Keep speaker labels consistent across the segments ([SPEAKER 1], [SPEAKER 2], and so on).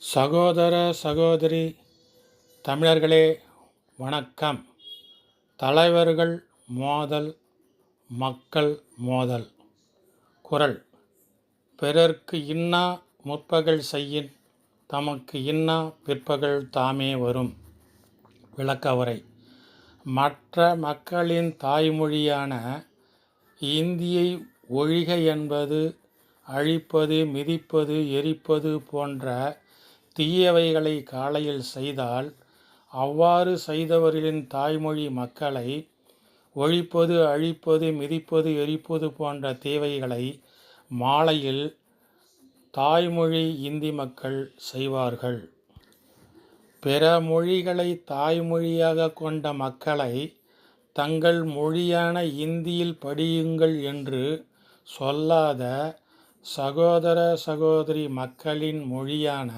[SPEAKER 1] சகோதர சகோதரி தமிழர்களே வணக்கம். தலைவர்கள் மோதல் மக்கள் மோதல். குரல் பிறர்க்கு இன்னா முற்பகல் செய்யின் தமக்கு இன்னா பிற்பகல் தாமே வரும். விளக்க உரை. மற்ற மக்களின் தாய்மொழியான இந்தியை ஒழிக என்பது அழிப்பது மிதிப்பது எரிப்பது போன்ற தீயவைகளை காலையில் செய்தால் அவ்வாறு செய்தவர்களின் தாய்மொழி மக்களை ஒழிப்பது அழிப்பது மிதிப்பது எரிப்பது போன்ற தீவைகளை மாலையில் தாய்மொழி இந்தி மக்கள் செய்வார்கள். பிற மொழிகளை தாய்மொழியாக கொண்ட மக்களை தங்கள் மொழியான இந்தியில் படியுங்கள் என்று சொல்லாத சகோதர சகோதரி மக்களின் மொழியான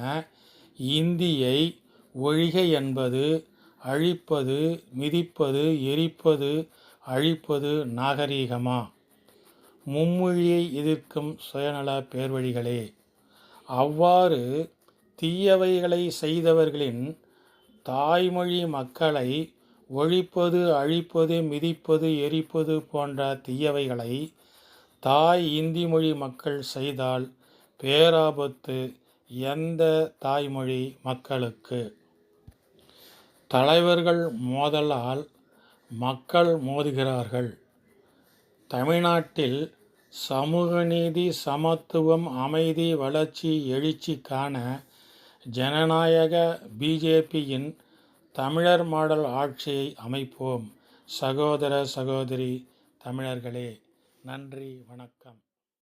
[SPEAKER 1] இந்தியை ஒழிக என்பது அழிப்பது மிதிப்பது எரிப்பது அழிப்பது நாகரீகமா? மும்மொழியை எதிர்க்கும் சுயநல பேர்வழிகளே. அவ்வாறு தீயவைகளை செய்தவர்களின் தாய்மொழி மக்களை ஒழிப்பது அழிப்பது மிதிப்பது எரிப்பது போன்ற தீயவைகளை தாய் இந்தி மொழி மக்கள் செய்தால் பேராபத்து எந்த தாய்மொழி மக்களுக்கு? தலைவர்கள் மோதலால் மக்கள் மோதுகிறார்கள். தமிழ்நாட்டில் சமூக நீதி சமத்துவம் அமைதி வளர்ச்சி எழுச்சிக்கான ஜனநாயக பிஜேபியின் தமிழர் மாடல் ஆட்சியை அமைப்போம். சகோதர சகோதரி தமிழர்களே நன்றி வணக்கம்.